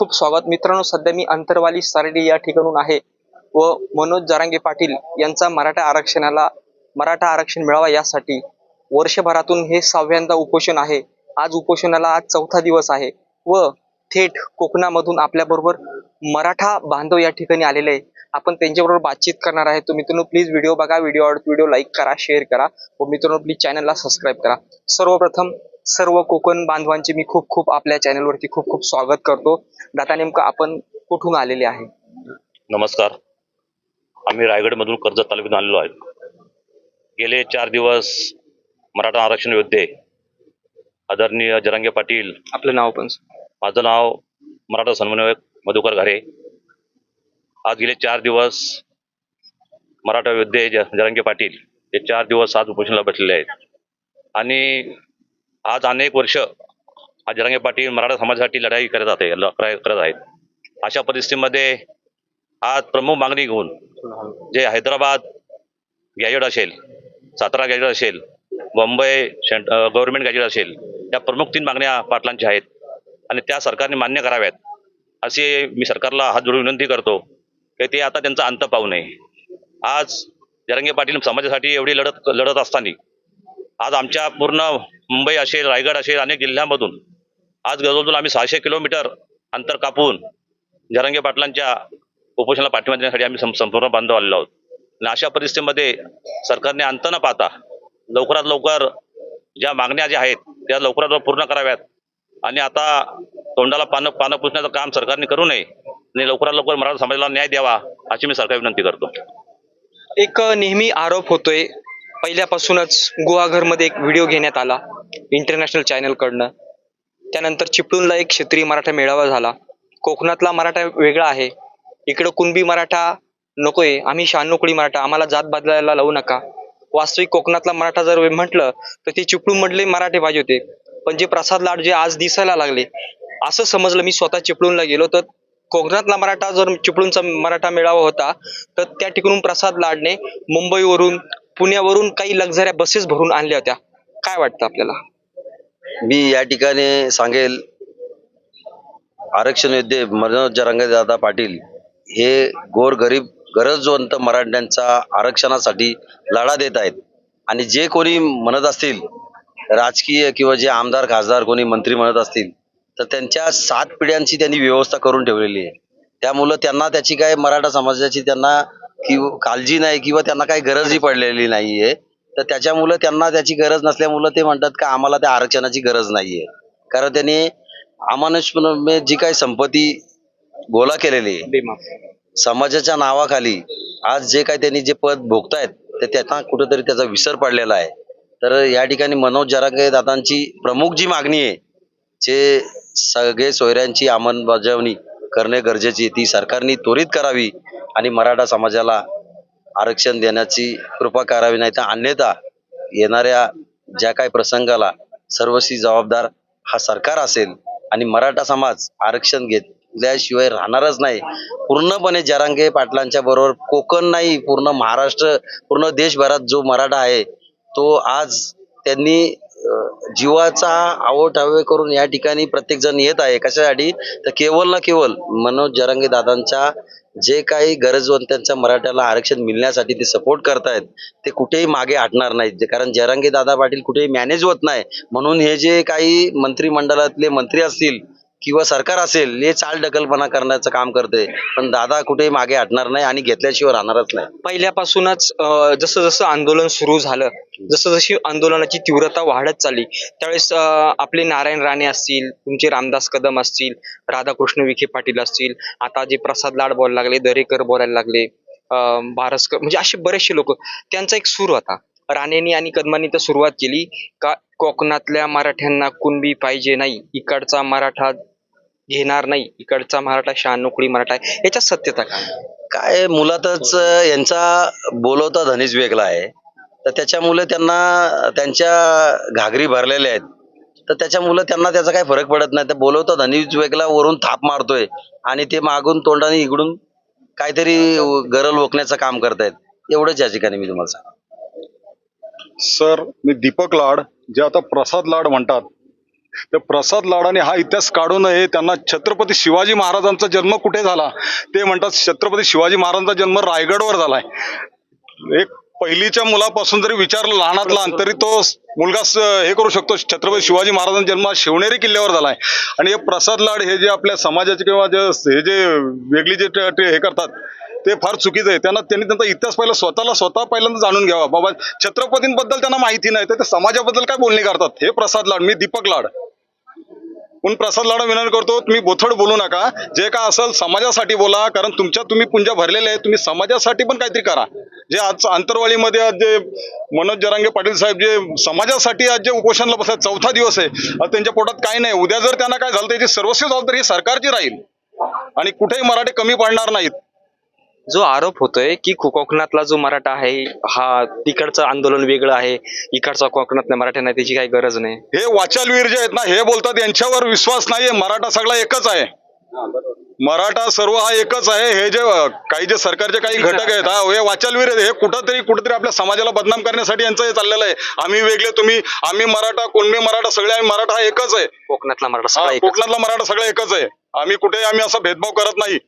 खूप स्वागत. मित्रांनो सध्या मी अंतरवाली सारडी या ठिकाणून आहे व मनोज जारांगे पाटील यांचा मराठा आरक्षणाला मराठा आरक्षण मिळावा यासाठी वर्षभरातून हे सहाव्यांदा उपोषण आहे. आज उपोषणाला आज चौथा दिवस आहे व थेट कोकणामधून आपल्याबरोबर मराठा बांधव या ठिकाणी आलेले आहे आपण त्यांच्याबरोबर बातचीत करणार आहे. तर मित्रांनो प्लीज व्हिडिओ बघा. व्हिडिओ आवडत व्हिडिओ लाईक करा शेअर करा. व मित्रांनो प्लीज चॅनलला सबस्क्राईब करा. सर्वप्रथम सर्व कोकण बांधवांचे मी खूप खूप आपल्या चॅनलवरती खूप खूप स्वागत करतो. दादा नेमकं आपण कुठून आलेले आहे? नमस्कार. आम्ही रायगडमधून कर्जत तालुक्यातून आलेलो आहे. गेले चार दिवस मराठा आरक्षण योद्धे आदरणीय जरांगे पाटील आपलं नाव पण माझं नाव मराठा समन्वयक मधुकर घारे. आज गेले चार दिवस मराठा योद्धे जरांगे पाटील हे चार दिवस आज उपोषणाला बसलेले आहेत. आणि आज अनेक वर्ष आज पाटील मराठा समाजासाठी लढाई करत आहे लढाई करत आहेत. अशा परिस्थितीमध्ये आज प्रमुख मागणी घेऊन जे हैदराबाद गॅजेट असेल सातारा गॅजेट असेल मुंबई सेंट गव्हर्नमेंट गॅजेट असेल या प्रमुख तीन मागण्या पाटलांच्या आहेत आणि त्या सरकारने मान्य कराव्यात. असे मी सरकारला हात जोडून विनंती करतो की ते आता त्यांचा अंत पाहू नये. आज जरंगे पाटील समाजासाठी एवढी लढत लढत असताना आज आमच्या पूर्ण मुंबई असेल रायगड असेल अनेक जिल्ह्यांमधून आज जवळजवळ आम्ही सहाशे किलोमीटर अंतर कापून जरंगे पाटलांच्या उपोषणाला पाठिंबा देण्यासाठी आम्ही संपूर्ण बांधव आलेलो आहोत. आणि अशा परिस्थितीमध्ये सरकारने अंत न पाहता लवकरात लवकर ज्या मागण्या ज्या आहेत त्या लवकरात लवकर पूर्ण कराव्यात. आणि आता तोंडाला पानं पानं पुसण्याचं काम सरकारने करू नये आणि लवकरात लवकर मराठा समाजाला न्याय द्यावा अशी मी सरकार विनंती करतो. एक नेहमी आरोप होतोय पहिल्यापासूनच गुहाघरमध्ये एक व्हिडिओ घेण्यात आला इंटरनॅशनल चॅनलकडनं त्यानंतर चिपळूणला एक क्षेत्रीय मराठा मेळावा झाला. कोकणातला मराठा वेगळा आहे. इकडं कुणबी मराठा नकोय आम्ही शहाण्णवकुळी मराठा आम्हाला जात बदलायला लावू नका. वास्तविक कोकणातला मराठा जर म्हटलं तर ते चिपळूणमधले मराठे पाहिजे होते. पण जे प्रसाद लाड जे आज दिसायला लागले असं समजलं मी स्वतः चिपळूणला गेलो तर कोकणातला मराठा जर चिपळूणचा मराठा मेळावा होता तर त्या ठिकाणून प्रसाद लाडने मुंबईवरून पुण्यावरून काही लक्झऱ्या बसेस भरून आणल्या होत्या. काय वाटतं आपल्याला? मी या ठिकाणी सांगेल आरक्षण योद्धे मनोज जरांगे पाटील हे गोरगरीब गरजवंत मराठ्यांचा आरक्षणासाठी लढा देत आहेत. आणि जे कोणी म्हणत असतील राजकीय किंवा जे आमदार खासदार कोणी मंत्री म्हणत असतील तर त्यांच्या सात पिढ्यांची त्यांनी व्यवस्था करून ठेवलेली आहे. त्यामुळं त्यांना त्याची काय मराठा समाजाची त्यांना किंवा काळजी नाही किंवा त्यांना काही गरजही पडलेली नाहीये तर त्याच्यामुळं त्यांना त्याची गरज नसल्यामुळं ते म्हणतात का आम्हाला त्या आरक्षणाची गरज नाहीये. कारण त्यांनी अमानुषपणे जी काही संपत्ती गोळा केलेली आहे समाजाच्या नावाखाली आज जे काही त्यांनी जे पद भोगतायत ते त्यांना कुठेतरी त्याचा विसर पडलेला आहे. तर या ठिकाणी मनोज जरांगे दादांची प्रमुख जी मागणी आहे जे सगळे सोयऱ्यांची अंमलबजावणी करणे गरजेची ती सरकारने त्वरित करावी आणि मराठा समाजाला आरक्षण देण्याची कृपा करावी नाही तर अन्यथा येणाऱ्या ज्या काही प्रसंगाला सर्वस्वी जबाबदार हा सरकार असेल आणि मराठा समाज आरक्षण घेतल्याशिवाय राहणारच नाही. पूर्णपणे जरांगे पाटलांच्या बरोबर कोकण नाही पूर्ण महाराष्ट्र पूर्ण देशभरात जो मराठा आहे तो आज त्यांनी जीवाचा आवठावे करून या ठिकाणी प्रत्येक जण येत आहे. कशासाठी? तर केवळ ना केवळ मनोज जरांगे दादांच्या जे काही गरजवंतांच्या मराठ्याला आरक्षण मिळण्यासाठी ते सपोर्ट करतायत. ते कुठेही मागे हटणार नाहीत. जे- कारण जरांगे दादा पाटील कुठेही मॅनेज होत नाही. म्हणून हे जे काही मंत्रिमंडळातले मंत्री असतील किंवा सरकार असेल हे चालढकलपणा करण्याचं काम करते पण दादा कुठे मागे हटणार नाही आणि घेतल्याशिवाय राहणारच नाही. पहिल्यापासूनच जसं जसं आंदोलन सुरू झालं जसं जशी आंदोलनाची तीव्रता वाढत चालली त्यावेळेस आपले नारायण राणे असतील तुमचे रामदास कदम असतील राधाकृष्ण विखे पाटील असतील आता जे प्रसाद लाड बोलायला लागले दरेकर बोलायला लागले बारसकर म्हणजे असे बरेचसे लोक त्यांचा एक सूर होता. राणेंनी आणि कदमांनी तर सुरुवात केली का कोकणातल्या मराठ्यांना कुणबी पाहिजे नाही इकडचा मराठा घेणार नाही. इकडचा मराठा शहाण्णवकुळी मराठा आहे. याच्यात सत्यता काय? काय मुलातच यांचा बोलवता धनीच वेगळा आहे. तर त्याच्यामुळे त्यांना त्यांच्या घागरी भरलेल्या आहेत. तर त्याच्यामुळे त्यांना त्याचा काही फरक पडत नाही. तर बोलवता धनीच वेगळा वरून थाप मारतोय. आणि ते मागून तोंडाने इकडून काहीतरी गरल ओकण्याचं काम करतायत. एवढंच या ठिकाणी मी तुम्हाला सांगतो. सर मी दीपक लाड जे आता प्रसाद लाड म्हणतात तर प्रसाद लाडाने हा इतिहास काढू नये त्यांना छत्रपती शिवाजी महाराजांचा जन्म कुठे झाला? ते म्हणतात छत्रपती शिवाजी महाराजांचा जन्म रायगडवर झालाय. एक पहिलीच्या मुलापासून जरी विचारलं लहानात लहान तरी तो मुलगा हे करू शकतो छत्रपती शिवाजी महाराजांचा जन्म शिवनेरी किल्ल्यावर झालाय. आणि हे प्रसाद लाड हे जे आपल्या समाजाचे किंवा जे हे जे वेगळी जे हे करतात ते फार चुकीचं आहे. त्यांना त्यांनी त्यांचा इतिहास पहिला स्वतःला स्वतः पहिल्यांदा जाणून घ्यावा. बाबा छत्रपतींबद्दल त्यांना माहिती नाही तर ते समाजाबद्दल काय बोलणी करतात? हे प्रसाद लाड मी दीपक लाड. पण प्रसाद लाडा विनंती करतो तुम्ही बोथड बोलू नका. जे काय असेल समाजासाठी बोला कारण तुमच्या तुम्ही पुंजा भरलेले आहे तुम्ही समाजासाठी पण काहीतरी करा. जे आज आंतरवाळीमध्ये आज जे मनोज जरांगे पाटील साहेब जे समाजासाठी आज जे उपोषणला बसतात चौथा दिवस आहे. आज त्यांच्या पोटात काही नाही. उद्या जर त्यांना काय झालं त्याची सर्वस्व जबाबदारी ही सरकारची राहील. आणि कुठेही मराठी कमी पडणार नाहीत. जो आरोप होतोय की कोकणातला जो मराठा आहे हा तिकडचं आंदोलन वेगळं आहे इकडचा कोकणातल्या मराठ्यांना त्याची काही गरज नाही. हे वाचालवीर जे आहेत ना हे बोलतात यांच्यावर विश्वास नाहीये मराठा सगळा एकच आहे. मराठा सर्व हा एकच आहे हे जे काही जे सरकारचे काही घटक आहेत हा हे वाचालवीर आहेत हे कुठंतरी कुठंतरी आपल्या समाजाला बदनाम करण्यासाठी यांचं हे चाललेलं आहे. आम्ही वेगळे तुम्ही आम्ही मराठा कोणबी मराठा सगळे आम्ही मराठा हा एकच आहे. कोकणातला मराठा. कोकणातला मराठा सगळं एकच आहे. आम्ही कुठे आम्ही असा भेदभाव करत नाही.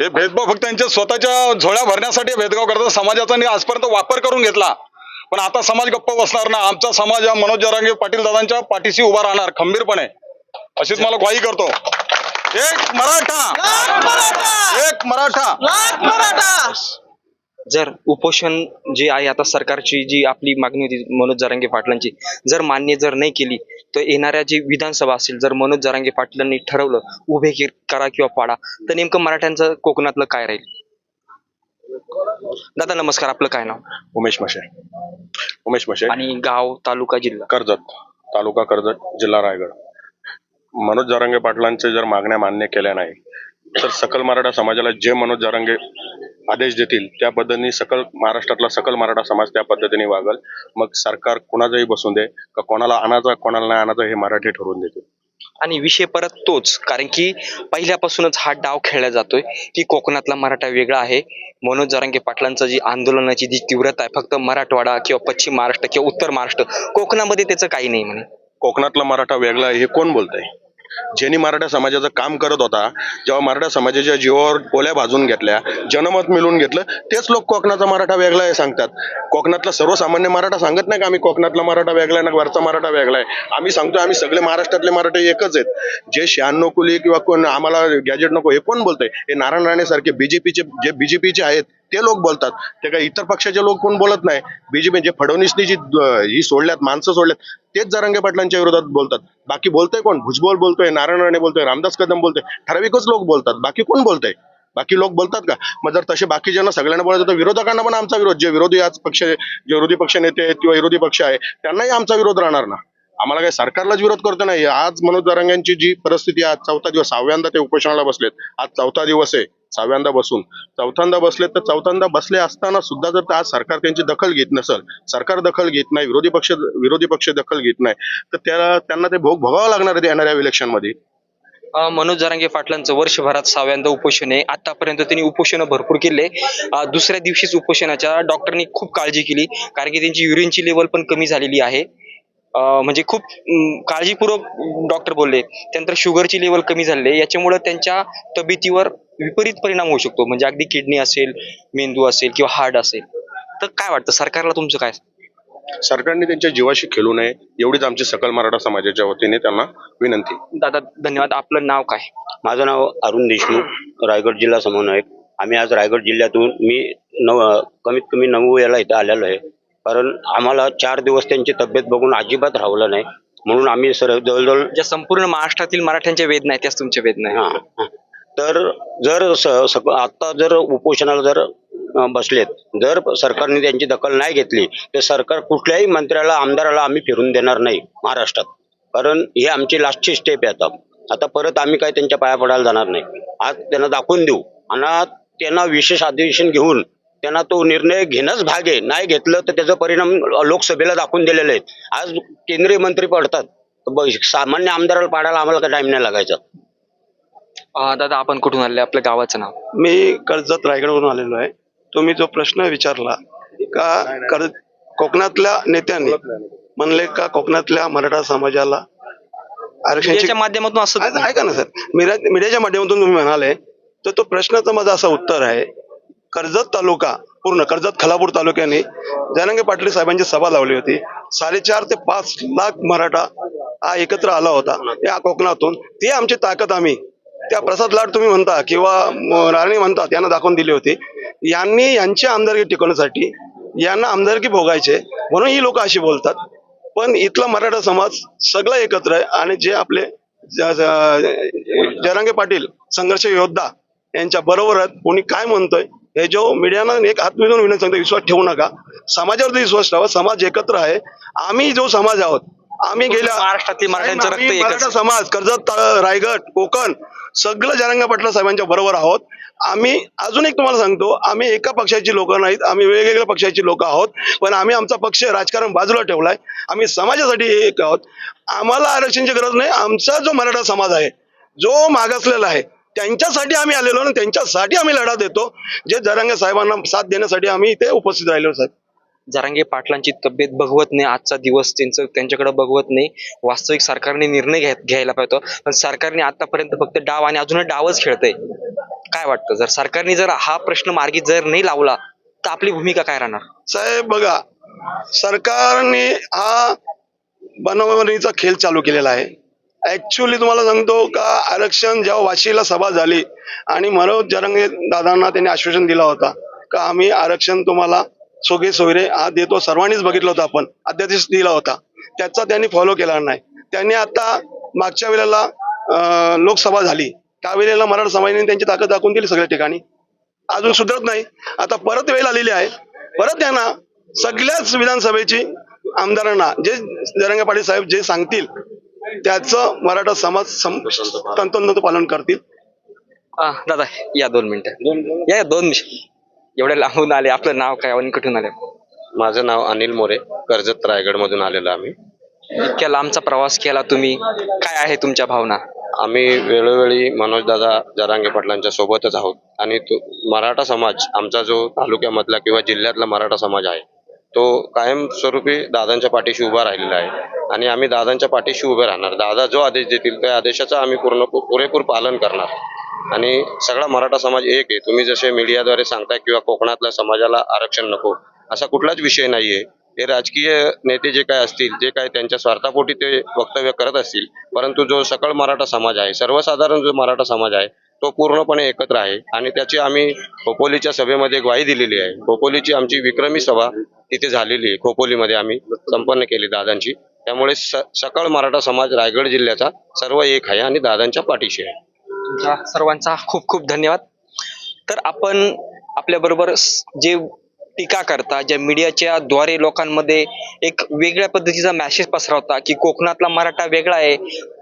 हे भेदभाव फक्त त्यांच्या स्वतःच्या झोळ्या भरण्यासाठी भेदभाव करतात. समाजाचा आजपर्यंत वापर करून घेतला. पण आता समाज गप्प बसणार ना. आमचा समाज हा मनोज जरांगे पाटील दादांच्या पाठीशी उभा राहणार खंबीरपणे. अशीच मला ग्वाही करतो. एक मराठा. एक मराठा. जर उपोषण जे आहे आता सरकारची जी आपली मागणी होती मनोज जरांगे पाटलांची जर मान्य जर नाही केली तर येणाऱ्या जी विधानसभा असेल जर मनोज जरांगे पाटलांनी ठरवलं उभे करा किंवा पाडा तर नेमकं मराठ्यांचं कोकणातलं काय राहील? दादा नमस्कार. आपलं काय नाव? उमेश मशे. उमेश मशे. आणि गाव तालुका जिल्हा? कर्जत. तालुका कर्जत जिल्हा रायगड. मनोज जारंगे पाटलांचे जर मागण्या मान्य केल्या नाही तर सकल मराठा समाजाला जे मनोज जारंगे आदेश देतील. त्या पद्धतीने सकल महाराष्ट्रातला सकल मराठा समाज त्या पद्धतीने वागल. मग सरकार कोणाचंही बसून दे का कोणाला आणायचं कोणाला नाही आणायचं हे मराठी ठरवून देतील. आणि विषय परत तोच कारण की पहिल्यापासूनच हा डाव खेळला जातोय की कोकणातला मराठा वेगळा आहे. मनोज जरांगे पाटलांचं जी आंदोलनाची जी तीव्रता आहे फक्त मराठवाडा किंवा पश्चिम महाराष्ट्र किंवा उत्तर महाराष्ट्र कोकणामध्ये त्याचं काही नाही म्हणे. कोकणातला मराठा वेगळा आहे हे कोण बोलतंय? ज्यांनी मराठा समाजाचं काम करत होता जेव्हा मराठा समाजाच्या जीवावर पोल्या भाजून घेतल्या जनमत मिळून घेतलं तेच लोक कोकणाचा मराठा वेगळा आहे सांगतात. कोकणातला सर्वसामान्य मराठा सांगत नाही का आम्ही कोकणातला मराठा वेगळा आहे ना वरचा मराठा वेगळा आहे? आम्ही सांगतो आम्ही सगळे महाराष्ट्रातले मराठे एकच आहेत. जे शहाण्णव कुली किंवा कोण आम्हाला गॅजेट नको हे कोण बोलतंय? हे नारायण राणे सारखे बीजेपीचे जे बीजेपीचे आहेत ते लोक बोलतात. ते काही इतर पक्षाचे लोक कोण बोलत नाही? बीजेपी जे फडणवीसनी जी ही सोडल्यात माणसं सोडल्यात तेच जरांगे पाटलांच्या विरोधात बोलतात. बाकी बोलतोय कोण? भुजबळ बोलतोय नारायण राणे बोलतोय रामदास कदम बोलतोय. ठराविकच लोक बोलतात. बाकी कोण बोलतंय? बाकी लोक बोलतात का? मग जर तसे बाकीच्यांना सगळ्यांना बोलायचं तर विरोधकांना पण आमचा विरोध जे विरोधी आज पक्ष जे विरोधी पक्ष नेते आहेत किंवा विरोधी पक्ष आहे त्यांनाही आमचा विरोध राहणार ना? आम्हाला काही सरकारलाच विरोध करतो नाही. आज मनोज दरांगांची जी परिस्थिती आज चौथा दिवस सहाव्यांदा ते उपोषणाला बसलेत. आज चौथा दिवस आहे. सहाव्यांदा बसून. चौथ्यांदा बसले तर चौथ्यांदा बसले असताना सुद्धा जर आज सरकार त्यांची दखल घेत नसेल सरकार दखल घेत नाही विरोधी पक्ष विरोधी पक्ष दखल घेत नाही तर त्याला त्यांना ते भोग भोगावं लागणार आहे येणाऱ्या इलेक्शनमध्ये मनोज जरांगे पाटलांचं वर्षभरात सहाव्यांदा उपोषण आहे. आतापर्यंत त्यांनी उपोषण भरपूर केले. दुसऱ्या दिवशीच उपोषणाच्या डॉक्टरनी खूप काळजी केली कारण की त्यांची युरिनची लेवल पण कमी झालेली आहे. म्हणजे खूप काळजीपूर्वक डॉक्टर बोलले. त्यानंतर शुगरची लेवल कमी आहे. याच्यामुळं त्यांच्या तब्येतीवर विपरीत परिणाम होऊ शकतो. म्हणजे अगदी किडनी असेल मेंदू असेल किंवा हार्ट असेल. तर काय वाटतं? सरकारला तुमचं काय? सरकारने त्यांच्या जीवाशी खेळू नये. एवढीच आमची सकल मराठा समाजाच्या वतीने त्यांना विनंती. दादा धन्यवाद. आपलं नाव काय? माझं नाव अरुण देशमुख रायगड जिल्हा समन्वयक. आम्ही आज रायगड जिल्ह्यातून मी नव कमीत कमी नऊ वेळेला इथं आलेलो आहे. कारण आम्हाला चार दिवस त्यांची तब्येत बघून अजिबात राहवलं नाही. म्हणून आम्ही सर जवळजवळ ज्या संपूर्ण महाराष्ट्रातील मराठ्यांच्या वेदना आहेत त्याच तुमच्या वेदना आहेत. हा, हा. तर जर स- सक- आता जर उपोषणाला जर अं, बसलेत जर सरकारने त्यांची दखल नाही घेतली तर सरकार कुठल्याही मंत्र्याला आमदाराला आम्ही फिरून देणार नाही महाराष्ट्रात. कारण ही आमची लास्टची स्टेप आहे आता. आता परत आम्ही काय त्यांच्या पाया पडायला जाणार नाही. आज त्यांना दाखवून देऊ. आणि त्यांना विशेष अधिवेशन घेऊन त्यांना तो निर्णय घेणंच भाग आहे. नाही घेतलं तर त्याचा परिणाम लोकसभेला दाखवून दिलेले आहेत. आज केंद्रीय मंत्री पडतात. सामान्य आमदाराला पाडायला आम्हाला काय टाइम नाही लागायचा. दादा आपण कुठून आले? आपल्या गावाचं नाव. मी कर्जत रायगडवरून आलेलो आहे. तुम्ही जो प्रश्न विचारला का कर्ज कोकणातल्या नेत्यांनी म्हणले का कोकणातल्या मराठा समाजाला आरक्षणाची मीडियाच्या माध्यमातून असं ऐका ना सर. मीडिया मीडियाच्या माध्यमातून तुम्ही म्हणाले तर तो प्रश्नाचं माझं असं उत्तर आहे कर्जत तालुका पूर्ण कर्जत खलापूर तालुक्याने जनांगे पाटील साहेबांची सभा लावली होती. साडेचार ते पाच लाख मराठा हा एकत्र आला होता या कोकणातून. ती आमची ताकद आम्ही त्या प्रसाद लाड तुम्ही म्हणता किंवा राणी राणे म्हणतात यांना दाखवून दिली होती. यांनी यांची आमदारकी टिकवण्यासाठी यांना आमदारकी भोगायचे म्हणून ही लोक अशी बोलतात. पण इथला मराठा समाज सगळा एकत्र आहे आणि जे आपले जरांगे पाटील संघर्ष योद्धा यांच्या बरोबर आहेत कोणी काय म्हणतोय हे जो मीडियानं एक हात मिळून विनंती सांगतो विश्वास ठेवू नका. समाजावरती विश्वास ठेवा समाज एकत्र आहे. आम्ही जो समाज आहोत आम्ही गेल्या महाराष्ट्रातील मराठ्यांचं रक्त मराठा. समाज कर्जत रायगड कोकण सगळं जरंगा पाटला साहेबांच्या बरोबर आहोत. आम्ही अजून एक तुम्हाला सांगतो आम्ही एका पक्षाची लोक नाहीत आम्ही वेगवेगळ्या पक्षाची लोक आहोत पण आम्ही आमचा पक्ष राजकारण बाजूला ठेवलाय. आम्ही समाजासाठी एक आहोत. आम्हाला आरक्षणाची गरज नाही आमचा जो मराठा समाज आहे जो मागासलेला आहे त्यांच्यासाठी आम्ही आलेलो आणि त्यांच्यासाठी आम्ही लढा देतो. जे जरांगे साहेबांना साथ देण्यासाठी आम्ही इथे उपस्थित राहिलो साहेब. जरांगे पाटलांची तब्येत बघवत नाही आजचा दिवस त्यांचं त्यांच्याकडे बघवत नाही. वास्तविक सरकारने निर्णय घ्या घ्यायला पाहिजे होता. पण सरकारने आतापर्यंत फक्त डाव आणि अजूनही डावच खेळतंय. काय वाटतं? जर सरकारने जर हा प्रश्न मार्गी जर नाही लावला तर आपली भूमिका काय राहणार? साहेब बघा सरकारने हा बनवणीचा खेळ चालू केलेला आहे. ऍक्च्युली तुम्हाला सांगतो का आरक्षण जेव्हा वाशीला सभा झाली आणि मनोज जरंगे दादांना त्यांनी आश्वासन दिला होता का आम्ही आरक्षण तुम्हाला सोगे सोयरे हा देतो सर्वांनीच बघितलं होतं आपण अध्यादेश दिला होता. त्याचा त्यांनी फॉलो केला नाही. त्यांनी आता मागच्या वेळेला लोकसभा झाली. त्यावेळेला मराठा समाजाने त्यांची ताकद दाखवून दिली सगळ्या ठिकाणी. अजून सुधरत नाही. आता परत वेळ आलेली आहे. परत त्यांना सगळ्याच विधानसभेची आमदारांना जे जरंगे पाटील साहेब जे सांगतील त्याचं मराठा समाज सम- तंतोतंत पालन करतील. आ, दादा या दोन मिनिटं. या या, दोन मिनिट. एवढे लांबून आले आपलं नाव काय? आणि कुठून आले? माझं नाव अनिल मोरे. कर्जत रायगड मधून आलेलो आम्ही. इतक्या लांबचा प्रवास केला तुम्ही. काय आहे तुमच्या भावना? आम्ही वेळोवेळी मनोजदादा जरांगे पाटलांच्या सोबतच आहोत. आणि तो मराठा समाज आमचा जो तालुक्यामधला किंवा जिल्ह्यातला मराठा समाज आहे तो कायमस्वरूपी दादांच्या पाठीशी उभा राहिलेला आहे. आणि आम्ही दादांच्या पाठीशी उभे राहणार. दादा जो आदेश देतील त्या आदेशाचं आम्ही पूर्ण पुरेपूर पालन करणार. आणि सगळा मराठा समाज एक आहे. तुम्ही जसे मीडियाद्वारे सांगताय किंवा कोकणातल्या समाजाला आरक्षण नको असा कुठलाच विषय नाही आहे हे राजकीय नेते जे काय असतील जे काय त्यांच्या स्वार्थापोटी ते वक्तव्य करत असतील परंतु जो सकळ मराठा समाज आहे सर्वसाधारण जो मराठा समाज आहे तो पूर्णपणे एकत्र आहे. आणि त्याची आम्ही खोपोलीच्या सभेमध्ये ग्वाही दिलेली आहे. खोपोलीची आमची विक्रमी सभा तिथे झालेली आहे. खोपोलीमध्ये आम्ही संपन्न केली दादांची. त्यामुळे स सकळ मराठा समाज रायगड जिल्ह्याचा सर्व एक आहे आणि दादांच्या पाठीशी आहे. तुमचा सर्वांचा खूप खूप धन्यवाद. तर आपण आपल्याबरोबर जे टीका करता ज्या मीडियाच्या द्वारे लोकांमध्ये एक वेगळ्या पद्धतीचा मॅसेज पसरवता की कोकणातला मराठा वेगळा आहे.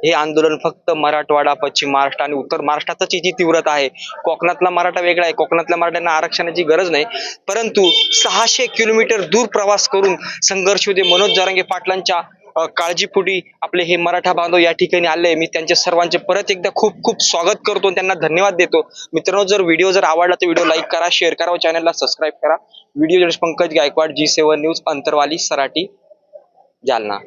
हे आंदोलन फक्त मराठवाडा पश्चिम महाराष्ट्र आणि उत्तर महाराष्ट्रातच याची तीव्रता आहे कोकणातला मराठा वेगळा आहे. कोकणातल्या मराठ्यांना आरक्षणाची गरज नाही. परंतु सहाशे किलोमीटर दूर प्रवास करून संघर्ष होते मनोज जरांगे पाटलांच्या काळजीपुटी आपले हे मराठा बांधव या ठिकाणी आले. मी त्यांचे सर्वांचे परत एकदा खूप खूप स्वागत करतो त्यांना धन्यवाद देतो. मित्रांनो जर व्हिडिओ जर आवडला तर व्हिडिओ लाईक करा शेअर करा व चॅनलला सबस्क्राईब करा. Video journalist Pankaj Gaikwad ji seven news Antarwali Sarati Jalna.